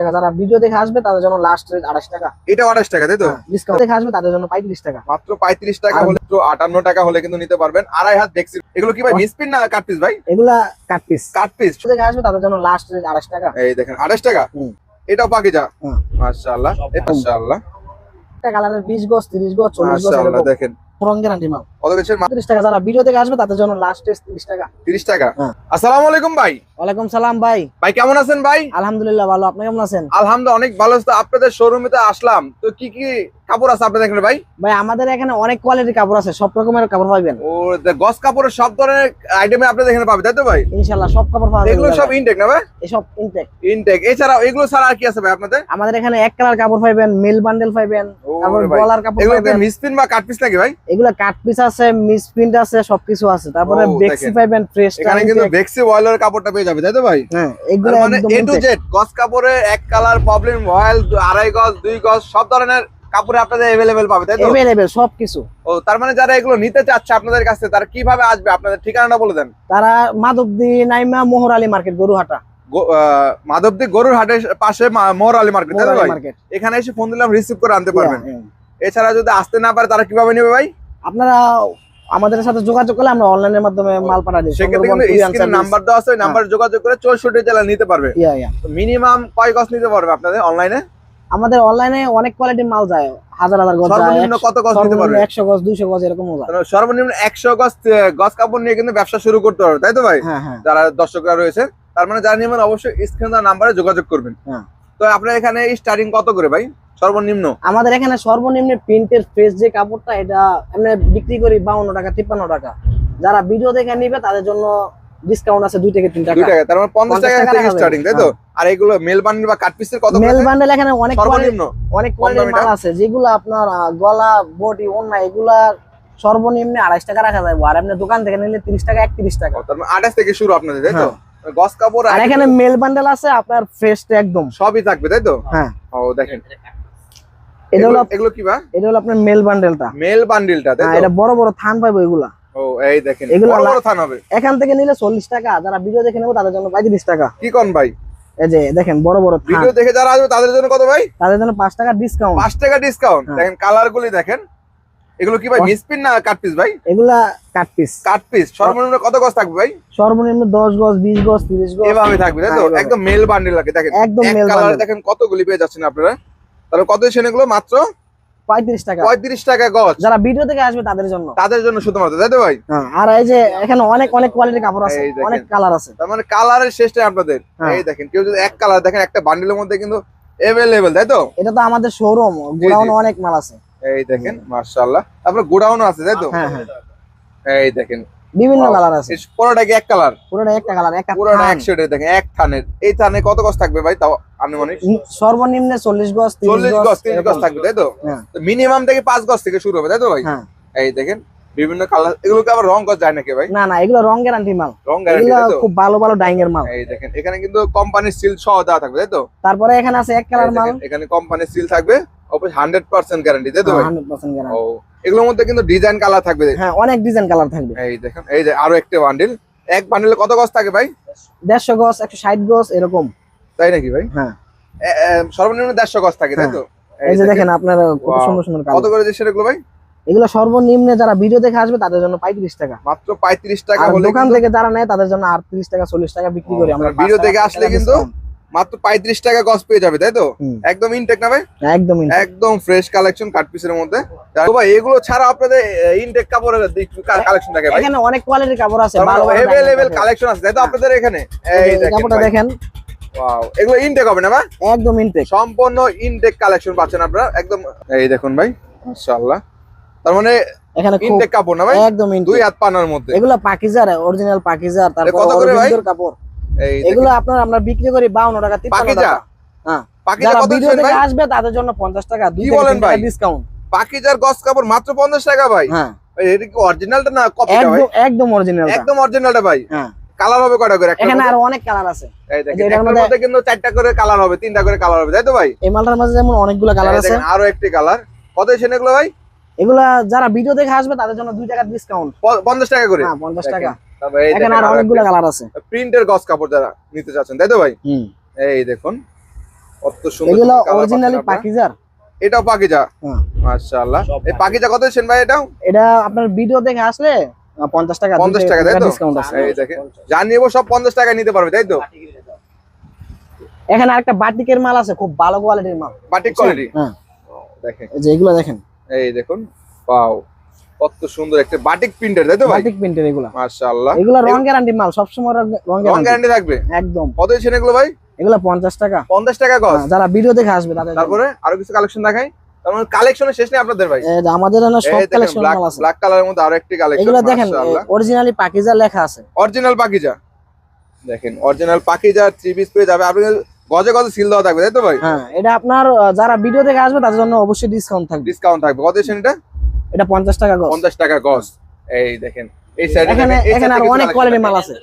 টাকা। যারা ভিডিও দেখে আসবে তাদের জন্য লাস্ট রেট আড়াইশ টাকা। এটা আঠাশ টাকা তাই তো? ডিসকাউন্ট দেখে আসবে তাদের জন্য পঁয়ত্রিশ টাকা। মাত্র পঁয়ত্রিশ টাকা হলে তো আটান্ন টাকা হলে কিন্তু নিতে পারবেন। আড়াই হাত দেখছি। এগুলো কি ভাই মিসপিন না কাট পিস ভাই? এগুলা কাট পিস কাট পিস দেখে আসবে তাদের জন্য লাস্ট রেট আড়াইশ টাকা। এই দেখেন আঠাশ টাকা। এটাও পাখি যা হুম। মাশাআল্লাহ। মাশাআল্লাহ একটা কালারের বিশ গজ তিরিশ গজ চল্লিশ গজ দেখেন। কত টাকা যারা ভিডিও দেখে আসবে তাদের জন্য লাস্ট রেট তিরিশ টাকা। তিরিশ টাকা? হ্যাঁ। আসসালামু আলাইকুম ভাই। ওয়ালাইকুম সালাম ভাই। ভাই কেমন আছেন ভাই? আলহামদুলিল্লাহ ভালো। আপনি কেমন আছেন? আলহামদুলিল্লাহ অনেক ভালো তো আপনাদের শোরুমে তো আসলাম। তো কি কি কাপড় আছে আপনাদের এখানে ভাই? ভাই আমাদের এখানে অনেক কোয়ালিটির কাপড় আছে। সব রকমের কাপড় পাবেন। ও গস কাপড়ের সব ধরনের আইটেমে আপনাদের এখানে পাবে তাই তো ভাই? ইনশাল্লাহ সব কাপড় পাওয়া এগুলো সব ইনটেক না ভাই? এসব ইনটেক ইনটেক এছাড়া এগুলো ছাড়া আর কি আছে ভাই আপনাদের? আমাদের এখানে এক কালার কাপড় পাইবেন মিল বান্ডেল পাইবেন তারপর গলার কাপড় এগুলো মিসপিন বা কাট পিস নাকি ভাই? এগুলা কাট পিস আছে মিস প্রিন্ট আছে সবকিছু আছে। তারপরে বেক্সি। পাইবেন ফ্রেশ এখানে কিন্তু বেক্সি বয়লার কাপড়টা পেয়ে যাবে তাই তো ভাই হ্যাঁ তার এগুলো মানে একদম এ টু intake। জেড গস কাপড়ে এক কালার প্রবলেম অয়েল আড়াই গজ দুই গজ সব ধরনের কাপড়ে আপনাদের अवेलेबल পাবে তাই তো অ্যাভেলেবেল সবকিছু ও তার মানে যারা এগুলো নিতে চাচ্ছে আপনাদের কাছে তারা কিভাবে আসবে আপনাদের ঠিকানাটা বলে দেন তারা মাধবদি নাইমা মোহর আলী মার্কেট গরুহাটা গো- আহ, মাধবদী গরুর হাটের পাশে মা- মোহর আলী মার্কেট তাই মোহর তো আলী ভাই মার্কেট এখানে এসে ফোন দিলাম রিসিভ করে আনতে পারবেন হ্যাঁ, এছাড়া যদি আসতে না পারে তারা কিভাবে নেবে ভাই আপনারা আমাদের সাথে যোগাযোগ করলে আমরা অনলাইনের মাধ্যমে মাল পাঠা দিই। সেক্ষেত্রে নাম্বার দেওয়া আছে নাম্বারে যোগাযোগ করে চৌষট্টি জেলা নিতে পারবে। ইয়া, ইয়া। মিনিমাম কয় গজ নিতে পারবে আপনাদের অনলাইনে আমাদের অনলাইনে অনেক কোয়ালিটির মাল যায়। হাজার হাজার গজ সর্বনিম্ন কত গজ নিতে পারবে? একশো গজ দুইশো গজ এরকম যায়। সর্বনিম্ন একশো গজ আহ, গজ কাপড় নিয়ে কিন্তু ব্যবসা শুরু করতে পারবে তাই তো ভাই? হ্যাঁ হ্যাঁ। যারা দর্শকরা রয়েছে তার মানে যারা নেবেন অবশ্যই স্ক্রিন নাম্বারে যোগাযোগ করবেন। হ্যাঁ। তো আপনার এখানে স্টার্টিং কত করে ভাই? সর্বনিম্ন? আমাদের এখানে সর্বনিম্ন প্রিন্টের ফ্রেশ যে কাপড়টা এটা আমরা বিক্রি করি বাউন্ন টাকা তিপ্পান্ন টাকা। যারা ভিডিও দেখে নিবে তাদের জন্য ডিসকাউন্ট আছে দুই থেকে তিন টাকা। দুই টাকা তার মানে পঞ্চাশ 50 টাকা থেকে স্টার্টিং তাই তো? আর এগুলো মেল বান্ডেল বা কাট পিসের কত মেল বান্ডেল এখানে অনেক সর্বনিম্ন? অনেক কোয়ালিটির মাল আছে যেগুলো আপনার গলা বডি অন্য এগুলা সর্বনিম্ন আড়াইশ টাকা রাখা যায়। আর এমনি দোকান থেকে নিলে তিরিশ টাকা একত্রিশ টাকা। ও, তার মানে আঠাশ থেকে শুরু আপনাদের তাই তো? গজ কাপড় আর এখানে মেল বান্ডেল আছে আপনার ফ্রেশ একদম। সবই থাকবে তাই তো? হ্যাঁ। ও দেখেন। এটা হলো এগুলো- কি বা? এটা হলো আপনার মেল বান্ডেলটা। মেল বান্ডিলটা তাই হ্যাঁ তো? এটা বড় বড় থান পাইবো এগুলা। ও এই দেখেন বড় বড় থান হবে। এখান থেকে নিলে চল্লিশ টাকা যারা ভিডিও দেখে নেব তাদের জন্য পঁয়ত্রিশ টাকা। কি কোন ভাই? এই যে দেখেন বড় বড় ভিডিও দেখে যারা আসবে তাদের জন্য কত ভাই? তাদের জন্য পাঁচ টাকা ডিসকাউন্ট পাঁচ টাকা ডিসকাউন্ট হ্যাঁ। দেখেন কালার গুলি দেখেন। এগুলো কি ভাই মিসপিন না কাট পিস ভাই? এগুলা কাট পিস কাট পিস সর্বনিম্ন কত গজ থাকবে ভাই? সর্বনিম্ন দশ গজ বিশ গজ তিরিশ গজ। এভাবে থাকবে তাই তো? হ্যাঁ, একদম মেল বান্ডিল লাগে দেখেন। একদম এক মেল কালার বান্ডেল দেখেন কতগুলি পেয়ে যাচ্ছেন আপনারা। তাহলে কত এগুলো? মাত্র পঁয়ত্রিশ টাকা। পঁয়ত্রিশ টাকা গজ। যারা ভিডিও থেকে আসবে তাদের জন্য। তাদের জন্য শুধুমাত্র তাই তো ভাই? হ্যাঁ, আর এই যে এখানে অনেক অনেক কোয়ালিটির কাপড় আছে অনেক কালার আছে। তার মানে কালারের শেষটাই আপনাদের। হ্যাঁ। এই দেখেন কেউ যদি এক কালার দেখেন একটা বান্ডিলের মধ্যে কিন্তু এভেলেবেল তাই তো? এটা তো আমাদের শোরুম গোডাউন অনেক মাল আছে। এই দেখেন মার্শাল্লাহ তারপরে গোডাউনও আছে তাই তো? হ্যাঁ হ্যাঁ। এই দেখেন। বিভিন্ন কালার আছে। পুরোটা কি এক কালার? পুরোটা একটা কালার একটা পুরোটা। এক শেডের দেখেন এক থানের। এই থানে কত গজ থাকবে ভাই তাও আনুমানিক? সর্বনিম্ন চল্লিশ গজ চল্লিশ গজ তিরিশ গজ থাকবে তাই তো? হ্যাঁ। মিনিমাম থেকে পাঁচ গজ থেকে শুরু হবে তাই তো ভাই? হ্যাঁ। এই দেখেন বিভিন্ন কালার। এগুলোকে আবার রং গজ যায় নাকি ভাই? না না এগুলো রং গ্যারান্টি মাল। রং গ্যারান্টি তো? খুব ভালো ভালো ডাইং এর মাল। এই দেখেন এখানে কিন্তু কোম্পানির সিল সহ দেওয়া থাকবে তাই তো? তারপরে এখানে আছে এক কালার মাল। এখানে কোম্পানির সিল থাকবে। হান্ড্রেড পার্সেন্ট গ্যারান্টি তাই তো হান্ড্রেড পার্সেন্ট গ্যারান্টি এগুলোর মধ্যে কিন্তু ডিজাইন কালার থাকবে। হ্যাঁ অনেক ডিজাইন কালার থাকবে। এই দেখেন এই যে আরও একটা বান্ডিল এক বান্ডিলে কত গজ থাকে ভাই? দেড়শো গজ একশো ষাট গজ এরকম। তাই নাকি ভাই? হ্যাঁ। এ- এ, সর্বনিম্ন দেড়শো গজ থাকে তাই তো? এই যে দেখেন। আপনার কত সুন্দর সুন্দর কত করে দিচ্ছেন এগুলো ভাই? এগুলো সর্বনিম্ন যারা ভিডিও দেখে আসবে তাদের জন্য পঁয়ত্রিশ টাকা। মাত্র পঁয়ত্রিশ টাকা দোকান থেকে যারা নেয় তাদের জন্য আটত্রিশ টাকা চল্লিশ টাকা বিক্রি করি আমরা। ভিডিও দেখে আসলে কিন্তু। মাত্র পঁয়ত্রিশ টাকা গজ পেয়ে যাবে তাই তো? একদম ইনটেক না ভাই? একদম একদম ফ্রেশ কালেকশন কাট পিসের মধ্যে। তো ভাই এগুলো ছাড়া আপনাদের ইনটেক কাপড়ের কালেকশন থাকে ভাই। এখানে অনেক কোয়ালিটির কাপড় আছে ভালো কালেকশন আছে তাই তো আপনাদের এখানে? এই কাপড়টা দেখেন। এগুলো ইনটেক হবে না ভাই? একদম ইনটেক সম্পূর্ণ ইনটেক কালেকশন পাচ্ছেন আপনারা একদম এই দেখুন ভাই মাশাআল্লাহ। তার মানে এখানে ইনটেক কাপড় না ভাই? একদম দুই ইনটেক হাত পানার মধ্যে। এগুলো পাকিজার অরিজিনাল পাকিজার তারপর কত করে ভাই? কাপড়। এগুলো আপনার আমরা বিক্রি করি 52 টাকা 53 পাকিজা? টাকা। হ্যাঁ। পাকিজা যারা ভিডিও ভাই দেখে আসবে তাদের জন্য 50 টাকা দুই বলেন ভাই? ডিসকাউন্ট পাকিজার গস কাপড় মাত্র পঞ্চাশ টাকা ভাই? হ্যাঁ। এটা কি অরিজিনালটা না কপিটা ভাই? একদম একদম অরিজিনাল একদম অরিজিনালটা ভাই। হ্যাঁ। কালার হবে কয়টা করে? এখানে আরও অনেক কালার আছে। এই দেখেন মধ্যে- মধ্যে কিন্তু চারটা করে কালার হবে তিনটা করে কালার হবে তাই তো ভাই? এই মালটার যেমন অনেকগুলো কালার আছে। আরও একটি কালার কত এসেন এগুলো ভাই? এগুলা যারা ভিডিও দেখে আসবে তাদের জন্য দুই টাকা ডিসকাউন্ট প- পঞ্চাশ টাকা করে? হ্যাঁ 50 টাকা। এখানে দেখেন আরও আরও অনেকগুলো কালার আছে। প্রিন্টের গস কাপড় যারা নিতে চাচ্ছেন তাই তো ভাই? এই দেখুন কত সুন্দর এগুলো অরিজিনালি পাকিজার? এটাও পাকিজা? হ্যাঁ। মাশাআল্লাহ। এই পাকিজা কত ভাই এটাও? এটা আপনার ভিডিও দেখে আসলে আহ, পঞ্চাশ টাকা পঞ্চাশ টাকা তাই তো? ডিসকাউন্ট আছে। এই দেখেন যা নিবো সব পঞ্চাশ টাকা নিতে পারবে তাই তো? এখানে আরেকটা বাটিকের মাল আছে খুব ভালো কোয়ালিটির মাল। বাটিক কোয়ালিটি হ্যাঁ। দেখেন। এই যে এগুলো দেখেন। এই দেখুন পাও। কত সুন্দর একটা বাটিক প্রিন্টার তাই তো ভাই? বাটিক প্রিন্টের এগুলো। মাশাআল্লাহ। এগুলো রং গ্যারান্টি মাল সবসময় রং রং গ্যারান্টি থাকবে? একদম। কত দিচ্ছেন এগুলো ভাই? এগুলো পঞ্চাশ টাকা। পঞ্চাশ টাকা গজ? হ্যাঁ, যারা ভিডিও দেখে আসবে তাদের জন্য। তারপরে আরও কিছু কালেকশন দেখাই। তার মানে কালেকশনের শেষ নেই আপনাদের ভাই। আমাদের এখানে সব দেখেন কালেকশন মাল আছে। ব্ল্যাক কালারের মধ্যে আরও একটি কালেকশন এগুলো দেখেন অরিজিনালি পাকিজা লেখা আছে। অরিজিনাল পাকিজা দেখেন অরিজিনাল পাকিজা থ্রি পিস পেয়ে যাবে। আপনি গজে গজে সিল দেওয়া থাকবে তাই তো ভাই? হ্যাঁ এটা আপনার যারা ভিডিও দেখে আসবে তাদের জন্য অবশ্যই ডিসকাউন্ট থাকবে। ডিসকাউন্ট থাকবে। কত দিচ্ছেন এটা? এটা পঞ্চাশ টাকা গজ। পঞ্চাশ টাকা গজ। এই দেখেন এই সাইডে এখানে এখানে আর অনেক কোয়ালিটির মাল আছে।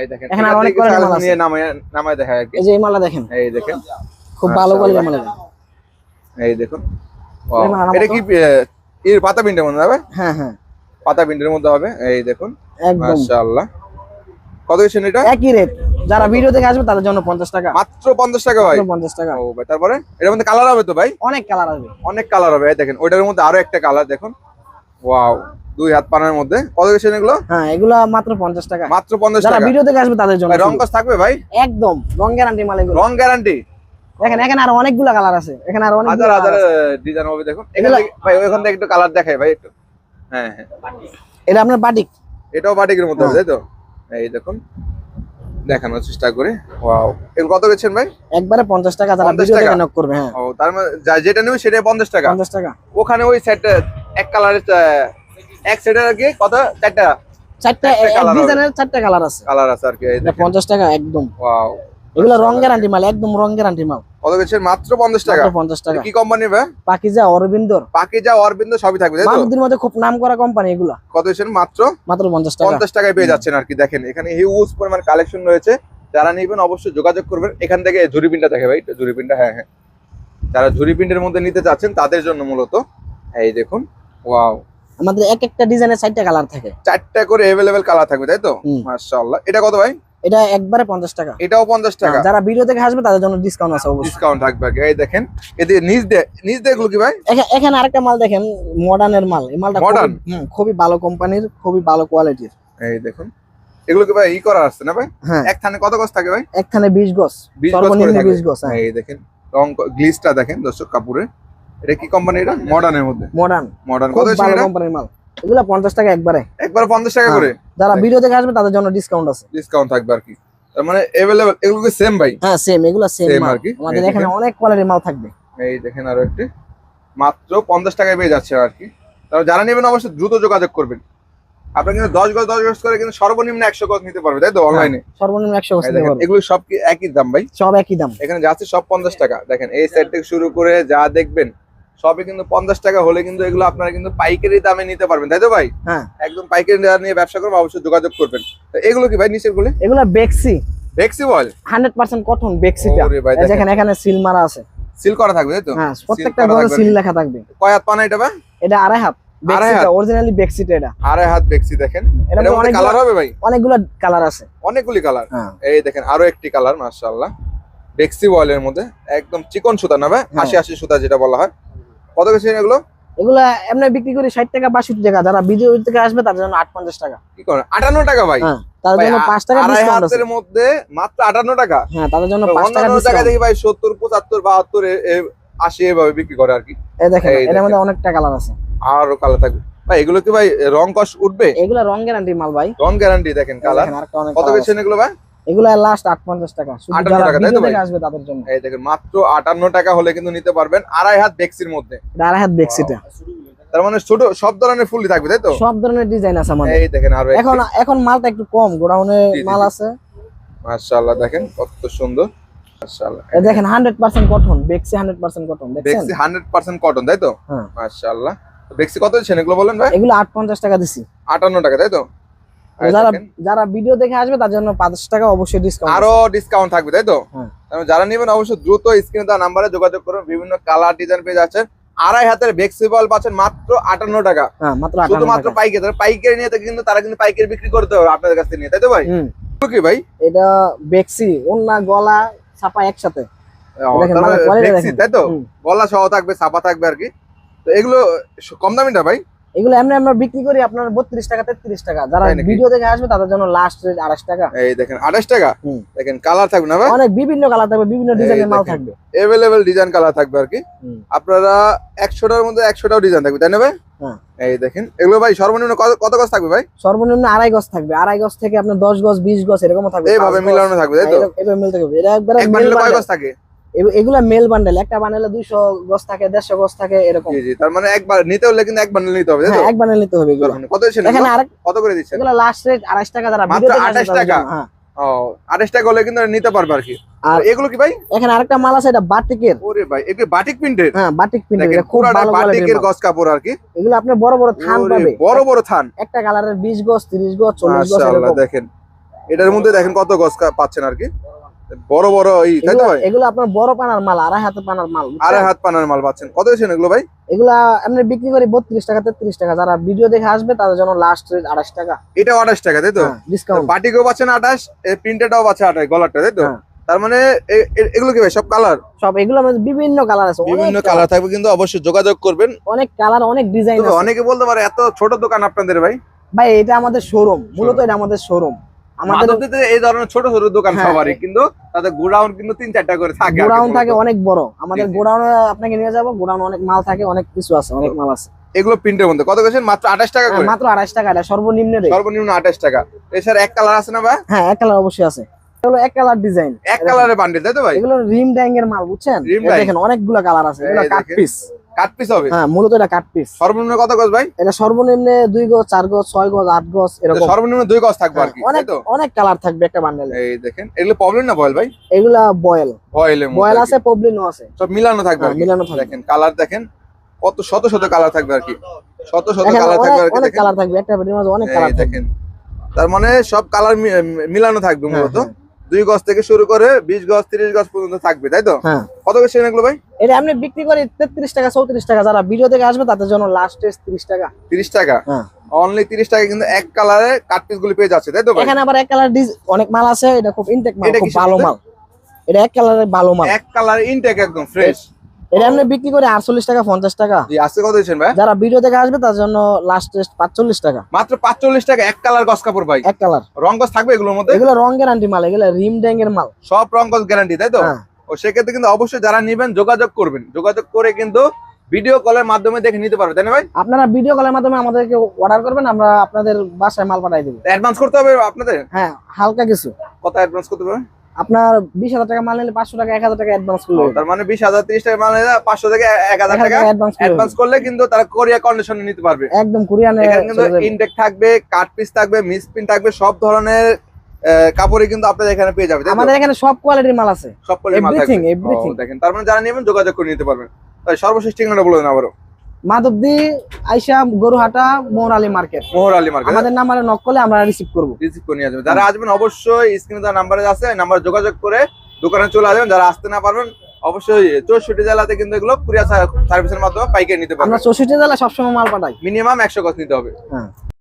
এই দেখেন এখানে আর অনেক মাল আছে। নামায় নামায় দেখায় আর কি। এই যে এই মালটা দেখেন। এই দেখেন। খুব ভালো। কোয়ালিটির মাল। এই দেখুন। এটা কি এর পাতা প্রিন্টের মধ্যে হবে? হ্যাঁ হ্যাঁ। পাতা প্রিন্টের মধ্যে হবে। এই দেখুন। মাশাআল্লাহ। কত দিচ্ছেন এটা? একই রেট যারা ভিডিও দেখে আসবে তাদের জন্য পঞ্চাশ টাকা। মাত্র পঞ্চাশ টাকা ভাই। পঞ্চাশ টাকা। ও ভাই তারপরে? এর মধ্যে কালার হবে তো ভাই? অনেক কালার আসবে অনেক কালার হবে এই দেখেন ওইটার মধ্যে আরও একটা কালার দেখুন। ওয়াও দুই হাত পানার মধ্যে। কত দিচ্ছেন এগুলো? হ্যাঁ এগুলা মাত্র পঞ্চাশ টাকা। মাত্র পঞ্চাশ যারা টাকা। ভিডিও দেখে আসবে তাদের জন্য রং কস থাকবে ভাই? একদম রং গ্যারান্টি মাল এগুলো। রং গ্যারান্টি দেখেন এখানে আর অনেকগুলা কালার আছে। এখানে আর অনেক হাজার হাজার ডিজাইন হবে দেখুন। এখান ভাই ওইখান থেকে একটু কালার দেখাই ভাই একটু। হ্যাঁ হ্যাঁ। এটা আপনার বাটিক এটাও বাটিকের মধ্যে হবে হ্যাঁ। তাই তো? এই দেখুন। দেখানোর চেষ্টা করে। ওয়াও এগুলো কত বেচছেন ভাই? একবারে পঞ্চাশ টাকা যারা ভিডিও দেখে নক করবে হ্যাঁ। ও তার মানে যেটা নেবে সেটা পঞ্চাশ টাকা? পঞ্চাশ টাকা। ওখানে ওই সেট এক কালারের এক সেটের আগে কি কত? চারটা। চারটা এক ডিজাইনের চারটা কালার আছে। কালার আছে আর কি এই এটা দেখেন। পঞ্চাশ টাকা একদম। ওয়াও এগুলো রং গ্যারান্টি মাল একদম রং গ্যারান্টি মাল। কত মাত্র পঞ্চাশ টাকা। মাত্র পঞ্চাশ টাকা। কি কোম্পানি ভাই? পাকিজা অরবিন্দর। পাকিজা অরবিন্দ সবই থাকবে তাই তো? মারুতির মধ্যে খুব নাম করা কোম্পানি এগুলা। কত বেচছেন মাত্র মাত্র পঞ্চাশ টাকা। পঞ্চাশ টাকায় পেয়ে যাচ্ছেন আর কি দেখেন। এখানে হিউজ পরিমাণ কালেকশন রয়েছে। যারা নিবেন অবশ্যই যোগাযোগ করবেন। এখান থেকে ঝুরি পিনটা দেখে ভাই ঝুরি পিনটা হ্যাঁ হ্যাঁ। যারা ঝুরি মধ্যে নিতে চাচ্ছেন তাদের জন্য মূলত এই দেখুন ওয়াও আমাদের এক একটা ডিজাইনের চারটা কালার থাকে। চারটা করে এভেলেবেল কালার থাকবে তাই তো। মাশাআল্লাহ। এটা কত ভাই? এটা একবারে পঞ্চাশ টাকা। এটাও পঞ্চাশ টাকা। যারা ভিডিও দেখে আসবে তাদের জন্য ডিসকাউন্ট আছে অবশ্যই। ডিসকাউন্ট থাকবে। এই দেখেন এদিকে দিয়ে নিচ দিয়ে কি ভাই? এখানে আরেকটা মাল দেখেন মডার্নের মাল। এই মালটা Modern? খুবই- ভালো কোম্পানির খুবই ভালো কোয়ালিটির এই দেখুন। এগুলো কি ভাই ই করা আসছে না ভাই? হ্যাঁ। এক থানে কত গজ থাকে ভাই? একখানে বিশ গজ। বিশ গজ সর্বনিম্ন থাকে। বিশ গজ হ্যাঁ। এই দেখেন রং গ্লিসটা দেখেন দর্শক কাপুরের এটা কি কোম্পানি এটা মডার্নের মধ্যে। মডার্ন মডার্ন কত ভালো কোম্পানির মাল। এগুলা পঞ্চাশ টাকা একবারে। একবার পঞ্চাশ টাকা হ্যাঁ। করে? যারা ভিডিও দেখে আসবে তাদের জন্য ডিসকাউন্ট আছে। ডিসকাউন্ট থাকবে আর কি। তার মানে এভেলেবেল এগুলো কি সেম ভাই? হ্যাঁ সেম এগুলা সেম মাল। আমাদের এখানে অনেক কোয়ালিটির মাল থাকবে। এই দেখেন আরও একটি। মাত্র পঞ্চাশ টাকায় পেয়ে যাচ্ছে আর কি। তারপর যারা নেবেন অবশ্যই দ্রুত যোগাযোগ করবেন। আপনার কিন্তু দশ গজ দশ গজ করে কিন্তু সর্বনিম্ন একশো গজ নিতে পারবে তাই তো অনলাইনে সর্বনিম্ন একশো গজ নিতে পারবে। এগুলো সব কি একই দাম ভাই? সব একই দাম। এখানে যাচ্ছে সব পঞ্চাশ টাকা। দেখেন এই সেট থেকে শুরু করে যা দেখবেন সবই কিন্তু পঞ্চাশ টাকা হলে কিন্তু এগুলো আপনারা কিন্তু পাইকারি দামে নিতে পারবেন তাই তো ভাই? হ্যাঁ। একদম পাইকারি দাম নিয়ে ব্যবসা করবেন অবশ্যই যোগাযোগ করবেন। তো এগুলো কি ভাই নিচেরগুলো? এগুলা বেক্সি। ভেক্সি বল? হান্ড্রেড পার্সেন্ট কটন বেক্সিটা ওরে দেখেন। এখানে সিল মারা আছে। সিল করা থাকবে তাই তো? হ্যাঁ প্রত্যেকটা ঘরে সিল লেখা থাকবে। কয় হাত পানা এটা ভাই? এটা আড়াই হাত। আড়াই বেক্সিটা অরিজিনালি বেক্সিটা এটা। আড়াই হাত ভেক্সি দেখেন। এটা এটার কালার হবে ভাই? অনেকগুলো কালার আছে। অনেকগুলি কালার। হ্যাঁ। এই দেখেন আরও একটি কালার মাশাআল্লাহ। বেক্সি ওয়ালের মধ্যে। একদম চিকন সুতা না ভাই? হ্যাঁ। আশি আশি সুতা যেটা বলা হয়। কত গেছে এগুলো? এগুলা এমনি বিক্রি করি ষাট টাকা বাষট্টি টাকা। যারা ভিডিও থেকে আসবে তাদের জন্য আট পঞ্চাশ টাকা। কি করে আটান্ন টাকা ভাই। হ্যাঁ ভাই, জন্য পাঁচ টাকা আড়াই ডিসকাউন্ট আছে। হাতের মধ্যে মাত্র আটান্ন টাকা। হ্যাঁ তাদের জন্য পাঁচ টাকা দেখি ভাই সত্তর পঁচাত্তর বাহাত্তর আশি এভাবে বিক্রি করে আর কি। এই দেখেন এটার। মধ্যে অনেকটা কালার আছে। আরও কালার থাকবে। ভাই এগুলো কি ভাই রং কস উঠবে? এগুলা রং গ্যারান্টি মাল ভাই। রং গ্যারান্টি দেখেন কালার অনেক কত বেশি এগুলো ভাই। এগুলা লাস্ট টাকা। শুধু যারা টাকা, তাই তো ভিডিও ভাই? থেকে আসবে তাদের জন্য। এই দেখেন মাত্র আটান্ন টাকা হলে কিন্তু নিতে পারবেন আড়াই হাত বেক্সির মধ্যে। আড়াই হাত বেক্সিটা তার মানে ছোট সব ধরনের ফুলই থাকবে তাই তো? সব ধরনের ডিজাইন আছে আমাদের। এই দেখেন আরও এখন এখন মালটা একটু কম গোডাউনে মাল আছে। মাশাআল্লাহ দেখেন কত সুন্দর। মাশাআল্লাহ এই দেখেন হান্ড্রেড পার্সেন্ট কটন বেক্সি হান্ড্রেড পার্সেন্ট কটন দেখছেন? বেক্সি হান্ড্রেড পার্সেন্ট কটন তাই তো? হ্যাঁ। মাশাআল্লাহ। বেক্সি কত দিচ্ছেন এগুলো বলেন ভাই? এগুলো আট পঞ্চাশ টাকা দিছি। আটান্ন টাকা তাই তো? যারা যারা ভিডিও দেখে আসবে তার জন্য পাঁচ টাকা অবশ্যই ডিসকাউন্ট আরও ডিসকাউন্ট থাকবে তাই তো? হ্যাঁ। যারা নেবেন অবশ্যই দ্রুত স্ক্রিনে দেওয়া নাম্বারে যোগাযোগ করুন। বিভিন্ন কালার ডিজাইন পেয়ে যাচ্ছেন। আড়াই হাতের বেক্সিবল পাচ্ছেন মাত্র আটান্ন টাকা। হ্যাঁ শুধুমাত্র পাইকারি তারা পাইকারি নিয়ে কিন্তু তারা কিন্তু পাইকারি বিক্রি করতে হবে আপনাদের কাছ নিয়ে তাই তো ভাই? কি ভাই? এটা বেক্সি ওন্না গলা ছাপা একসাথে। দেখেন। তাই তো? গলা সহ থাকবে চাপা থাকবে আর কি। তো এগুলো কম দামিটা ভাই? এগুলো এমনি আমরা বিক্রি করি আপনার বত্রিশ টাকা তেত্রিশ টাকা। যারা ভিডিও দেখে আসবে তাদের জন্য লাস্ট রেট আড়াইশ টাকা। এই দেখেন আঠাশ টাকা? দেখেন কালার থাকবে না অনেক বিভিন্ন কালার থাকবে বিভিন্ন ডিজাইনের মাল থাকবে। এভেলেবেল ডিজাইন কালার থাকবে আর কি। আপনারা একশোটার মধ্যে একশোটাও ডিজাইন থাকবে তাই না ভাই? হ্যাঁ। এই দেখেন এগুলো ভাই সর্বনিম্ন কত- গজ থাকবে ভাই? সর্বনিম্ন আড়াই গজ থাকবে। আড়াই গজ থেকে আপনার দশ গজ বিশ গজ এরকম থাকবে। এইভাবে মিলানো থাকবে তাই তো? এভাবে মিলতে হবে এটা একবারে এক কয় গজ থাকে? এগুলা মেল বান্ডেল একটা বান্ডেলে দুইশো গজ থাকে দেড়শো গজ থাকে এরকম। তার মানে একবার নিতে হলে কিন্তু এক বান্ডেল নিতে হবে হ্যাঁ এক বান্ডেল নিতে হবে এগুলো। কত এখানে আরেক কত করে দিচ্ছেন? এগুলো লাস্ট রেট আড়াইশ টাকা যারা মাত্র ভিডিও দেখে আসবে 28 তাদের টাকা? হ্যাঁ। ও আঠাশ টাকা হলে কিন্তু নিতে পারবে আর কি। আর- আর এগুলো কি ভাই? এখানে আরেকটা মাল আছে এটা বাটিকের। ওরে ভাই এগুলো বাটিক প্রিন্টের? হ্যাঁ বাটিক প্রিন্ট দেখেন এটা খুব ভালো বাটিকের কাপড় আর কি। এগুলো আপনার বড় বড় থান পাবে। বড় বড় থান। একটা কালারের বিশ গজ তিরিশ গজ চল্লিশ গজ এরকম। দেখেন। এটার মধ্যে দেখেন কত গজ পাচ্ছেন আর কি? বড় বড় এই তাই তো এগুলো ভাই? এগুলো আপনার বড় পানার মাল আড়াই হাতে পানার মাল? আড়াই হাত পানার মাল পাচ্ছেন। কত দিচ্ছেন এগুলো ভাই? এগুলা এমনি বিক্রি করি বত্রিশ টাকা তেত্রিশ টাকা। যারা ভিডিও দেখে আসবে তাদের জন্য লাস্ট রেট আড়াইশ টাকা। এটা আঠাশ টাকা তাই তো? ডিসকাউন্ট বাটিকেও পাচ্ছেন আঠাশ প্রিন্টেডটাও পাচ্ছে আঠাশ গলারটা তাই তো? হ্যাঁ। তার মানে এগুলো কি ভাই সব কালার? সব এগুলো আমাদের বিভিন্ন কালার আছে বিভিন্ন কালার। থাকবে কিন্তু অবশ্যই যোগাযোগ করবেন। অনেক কালার অনেক ডিজাইন তবে অনেকে বলতে পারে এত ছোট দোকান আপনাদের ভাই? ভাই এটা আমাদের শোরুম মূলত এটা আমাদের শোরুম আমাদের এই ধরনের ছোট ছোট দোকান হ্যাঁ। সবারই কিন্তু তাদের গোডাউন কিন্তু তিন চারটা করে থাকে গোডাউন থাকে অনেক বড়। আমাদের। গোডাউনে আপনাকে নিয়ে যাব গোডাউন অনেক মাল থাকে অনেক কিছু আছে অনেক মাল আছে। এগুলো প্রিন্টের মধ্যে। কত গেছেন মাত্র আঠাশ টাকা হ্যাঁ, করে? মাত্র টাকা এটা সর্বনিম্ন রেট। সর্বনিম্ন আঠাশ টাকা। এছাড়া এক কালার আছে না ভাই? হ্যাঁ এক কালার অবশ্যই আছে। এগুলো এক কালার ডিজাইন। এক কালারের বান্ডিল তাই তো ভাই? এগুলো রিম ড্যাং এর মাল বুঝছেন। দেখেন অনেকগুলো কালার আছে। এগুলো কাট পিস। কাট পিস হবে? হ্যাঁ মূলত এটা কাট পিস সর্বনিম্ন কত গজ ভাই? এটা সর্বনিম্ন দুই গজ চার গজ ছয় গজ আট গজ এরকম। সর্বনিম্ন দুই গজ থাকবে আর হ্যাঁ, কি অনেক অনেক কালার থাকবে একটা বান্ডেলে এই দেখেন এগুলো প্রবলেম না বয়েল ভাই? এগুলা বয়েল বয়েলের বয়েল আছে আছে। সব মিলানো থাকবে হ্যাঁ। মিলানো থাকবে। দেখেন কালার দেখেন কত শত শত কালার থাকবে আর কি। শত শত কালার থাকবে আর কি অনেক কালার থাকবে একটা মধ্যে অনেক কালার দেখেন। তার মানে সব কালার মিলানো থাকবে হ্যাঁ, মূলত। দুই গজ থেকে শুরু করে বিশ গজ তিরিশ গজ পর্যন্ত থাকবে তাই তো? হ্যাঁ। কত বেশি এগুলো ভাই? এটা আমি বিক্রি করে তেত্রিশ টাকা চৌত্রিশ টাকা। যারা ভিডিও থেকে আসবে তাদের জন্য লাস্টে ত্রিশ টাকা। তিরিশ টাকা? হ্যাঁ। অনলি তিরিশ টাকা কিন্তু এক কালারে কাট পিসগুলো পেয়ে যাচ্ছে তাই তো এখানে আবার এক কালার অনেক মাল আছে এটা খুব ইনটেক মাল এটা খুব কিসের ভালো মাল। এটা এক কালারে ভালো মাল। এক কালার ইনটেক একদম ফ্রেশ এটা আমরা বিক্রি করি আটচল্লিশ টাকা পঞ্চাশ টাকা। আজকে কত দিচ্ছেন ভাই? যারা ভিডিও দেখে আসবে তার জন্য লাস্ট টেস্ট পাঁচচল্লিশ টাকা। মাত্র পাঁচচল্লিশ টাকা এক কালার গজ কাপড় ভাই। এক কালার রং গজ থাকবে এগুলোর মধ্যে? এগুলো রং গ্যারান্টি মাল এগুলো রিম ড্যাং এর মাল। সব রং গ্যারান্টি তাই তো? হ্যাঁ। ও সেক্ষেত্রে কিন্তু অবশ্যই যারা নিবেন যোগাযোগ করবেন। যোগাযোগ করে কিন্তু ভিডিও কলের মাধ্যমে দেখে নিতে পারবে তাই না ভাই? আপনারা ভিডিও কলের মাধ্যমে আমাদেরকে অর্ডার করবেন আমরা আপনাদের বাসায় মাল পাঠাই দেবো। অ্যাডভান্স করতে হবে আপনাদের? হ্যাঁ হালকা কিছু। কত অ্যাডভান্স করতে হবে? আপনার বিশ হাজার টাকা মাল নিলে পাঁচশো টাকা এক হাজার টাকা অ্যাডভান্স করলে। তার মানে বিশ হাজার তিরিশ টাকা মানে পাঁচশো থেকে এক হাজার টাকা অ্যাডভান্স করলে। কিন্তু তারা কোরিয়া কন্ডিশনে নিতে পারবে। একদম এখানে কিন্তু ইনটেক থাকবে কাট পিস থাকবে মিস পিন থাকবে সব ধরনের আহ, কাপড়ই কিন্তু আপনাদের এখানে পেয়ে যাবে তাই তো? আমাদের এখানে সব কোয়ালিটির মাল আছে। সব কোয়ালিটির মাল থাকবে। দেখেন তার মানে যারা নেবেন যোগাযোগ করে নিতে পারবেন। তাই সর্বশেষ ঠিকানাটা বলে দেন আবারও। মাধবদী আইসা গরুহাটা মোহর আলী মার্কেট। মোহর আলী মার্কেট। আমাদের নাম্বারে নক করলে আমরা রিসিভ করব। রিসিভ করে নিয়ে যাবেন যারা আসবেন অবশ্যই স্ক্রিনে দেওয়া নাম্বারে আছে নাম্বার যোগাযোগ করে দোকানে চলে আসবেন। যারা আসতে না পারবেন অবশ্যই চৌষট্টি জেলাতে কিন্তু এগুলো কুরিয়ার সার্ভিসের মাধ্যমে পাইকারি নিতে আমরা চৌষট্টি জেলা সবসময় মাল পাঠাই। মিনিমাম একশো গজ নিতে হবে। হ্যাঁ।